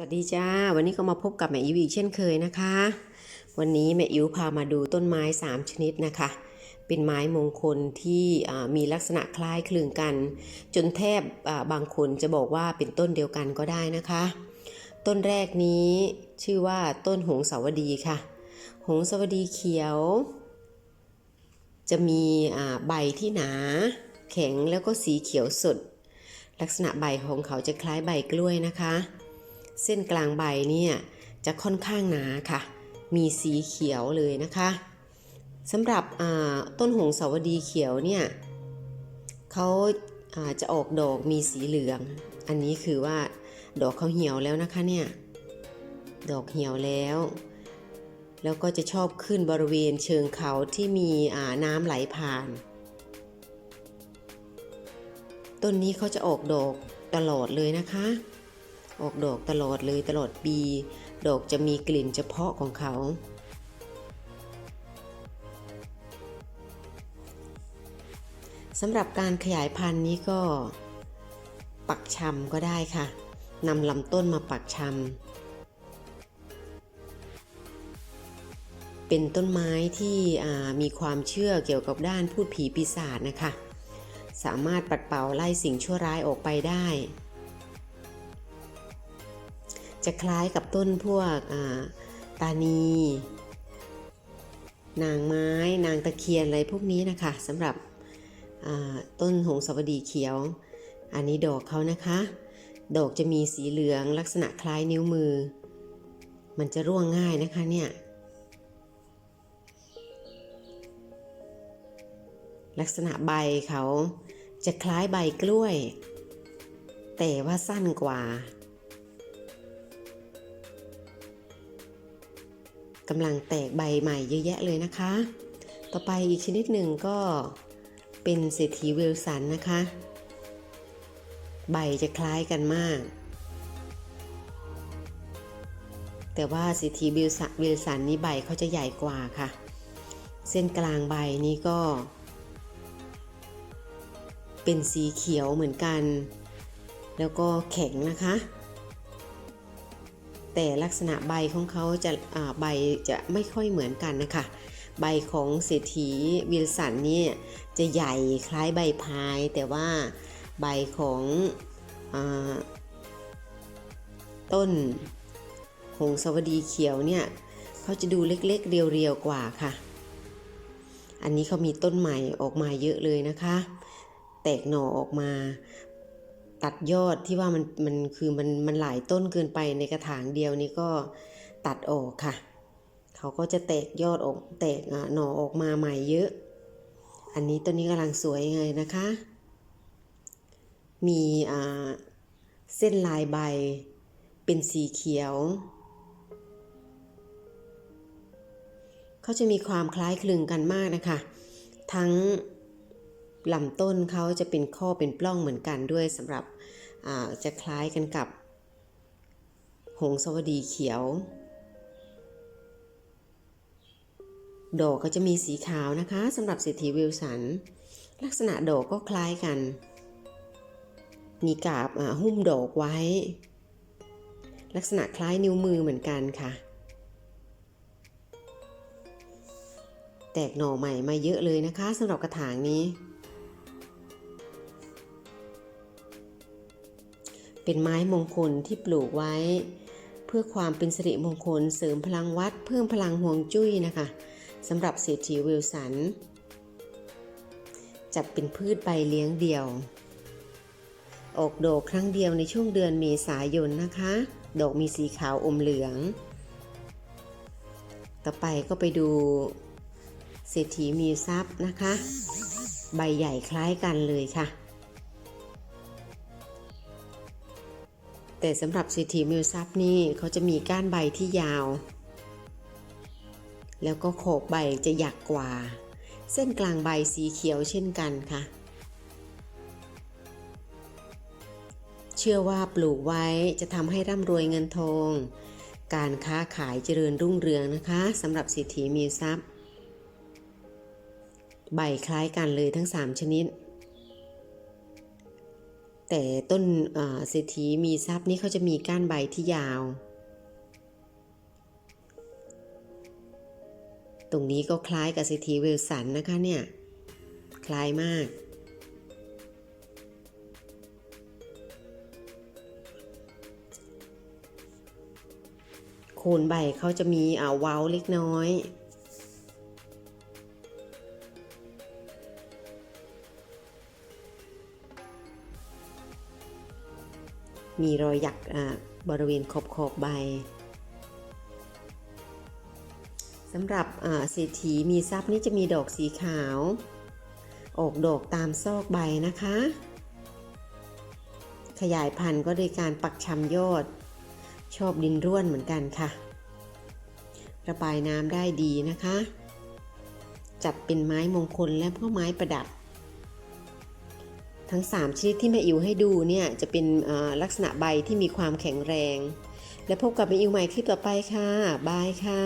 สวัสดีจ้า วันนี้ก็มาพบกับแม่อิวอีกเช่นเคยนะคะ วันนี้แม่อิวพามาดูต้นไม้ 3 ชนิดนะคะ เป็นไม้มงคลที่มีลักษณะคล้ายคลึงกัน จนแทบบางคนจะบอกว่าเป็นต้นเดียวกันก็ได้นะคะ ต้นแรกนี้ชื่อว่าต้นหงสาวดีค่ะ หงสาวดีเขียว จะมีใบที่หนา แข็งแล้วก็สีเขียวสด ลักษณะใบของเขาจะคล้ายใบกล้วยนะคะ เส้นกลางใบเนี่ยจะค่อนข้างหนาค่ะ มีสีเขียวเลยนะคะสำหรับต้นหงสาวดีเขียวเนี่ยเขาาจะออกดอกมีสีเหลือง อันนี้คือว่าดอกเขาเหี่ยวแล้วนะคะเนี่ย ดอกเหี่ยวแล้ว แล้วก็จะชอบขึ้นบริเวณเชิงเขาที่มีน้ำไหลผ่าน ต้นนี้เขาจะออกดอกตลอดเลยนะคะ ออกดอกตลอดเลยตลอดปี ดอกจะมีกลิ่นเฉพาะของเขา สำหรับการขยายพันธุ์นี้ก็ปักชำก็ได้ค่ะนำลำต้นมาปักชำเป็นต้นไม้ที่มีความเชื่อเกี่ยวกับด้านพูดผีปีศาจนะคะ สามารถปัดเป่าไล่สิ่งชั่วร้ายออกไปได้ จะคล้ายกับต้นพวกาตานี นางไม้ นางตะเคียนอะไรพวกนี้นะคะสำหรับต้นหงสาวดีเขียว อันนี้ดอกเขานะคะ ดอกจะมีสีเหลืองลักษณะคล้ายนิ้วมือ มันจะร่วงง่ายนะคะเนี่ยลักษณะใบเขาจะคล้ายใบกล้วย แต่ว่าสั้นกว่า กำลังแตกใบใหม่เยอะแยะเลยนะคะ ต่อไปอีกชนิดหนึ่งก็เป็นเศรษฐีเวลสันนะคะ ใบจะคล้ายกันมาก แต่ว่าเศรษฐีเวลสันเวลสันนี่ใบเขาจะใหญ่กว่าค่ะ เส้นกลางใบนี้ก็ เป็นสีเขียวเหมือนกัน แล้วก็แข็งนะคะ แต่ลักษณะใบของเขาจะาใบจะไม่ค่อยเหมือนกันนะคะ ใบของเศรษฐีวิลสันนี่จะใหญ่คล้ายใบพาย แต่ว่าใบของอต้นหงสาวดีเขียวเนี่ยเขาจะดูเล็กๆ เรียวๆกว่าค่ะ อันนี้เขามีต้นใหม่ออกมาเยอะเลยนะคะ แตกหน่อออกมา ตัดยอดที่ว่ามันมันคือมันมันหลายต้นเกินไปในกระถางเดียวนี้ก็ตัดออกค่ะ เขาก็จะแตกยอดออกแตกอะหน่อออกมาใหม่เยอะ อันนี้ต้นนี้กำลังสวยเลยนะคะ มีอ่าเส้นลายใบเป็นสีเขียว เขาจะมีความคล้ายคลึงกันมากนะคะ ทั้ง ลำต้นเขาจะเป็นข้อเป็นปล้องเหมือนกันด้วยสำหรับจะคล้ายกันกับ หงสวดีเขียว ดอกก็จะมีสีขาวนะคะสำหรับเศรษฐีวิลสัน ลักษณะดอกก็คล้ายกัน มีกาบหุ้มดอกไว้ ลักษณะคล้ายนิ้วมือเหมือนกันค่ะ แตกหน่อใหม่มาเยอะเลยนะคะสำหรับกระถางนี้ เป็นไม้มงคลที่ปลูกไว้ เพื่อความเป็นสิริมงคลเสริมพลังวัดเพิ่มพลังห่วงจุ้ยนะคะสำหรับเศรษฐีวิลสัน จัดเป็นพืชใบเลี้ยงเดี่ยว ออกดอกครั้งเดียวในช่วงเดือนเมษายนนะคะ ดอกมีสีขาวอมเหลือง ต่อไปก็ไปดูเศรษฐีมีทรัพย์นะคะ ใบใหญ่คล้ายกันเลยค่ะ แต่สำหรับเศรษฐีมิวซับนี่เขาจะมีก้านใบที่ยาว แล้วก็โขกใบจะหยักกว่า เส้นกลางใบสีเขียวเช่นกันค่ะ เชื่อว่าปลูกไว้จะทำให้ร่ำรวยเงินทองการค้าขายเจริญรุ่งเรืองนะคะสำหรับเศรษฐีมีทรัพย์ ใบคล้ายกันเลยทั้ง 3 ชนิด แต่ต้นเศรษฐีมีทรัพย์นี่เขาจะมีก้านใบที่ยาว ตรงนี้ก็คล้ายกับเศรษฐีเวลสันนะคะเนี่ย คล้ายมากโคนใบเขาจะมีอ่าเว้าเล็กน้อย มีรอยหยักบริเวณขอบขอบใบสำหรับเศรษฐีมีทรัพย์นี่จะมีดอกสีขาว ออกดอกตามซอกใบนะคะ ขยายพันธุ์ก็โดยการปักชำยอด ชอบดินร่วนเหมือนกันค่ะ ระบายน้ำได้ดีนะคะ จัดเป็นไม้มงคลและพ่อไม้ประดับ ทั้ง 3 ชนิดที่แม่อิวให้ดูเนี่ยจะเป็นลักษณะใบที่มีความแข็งแรง และพบกับแม่อิวใหม่คลิปต่อไปค่ะ บายค่ะ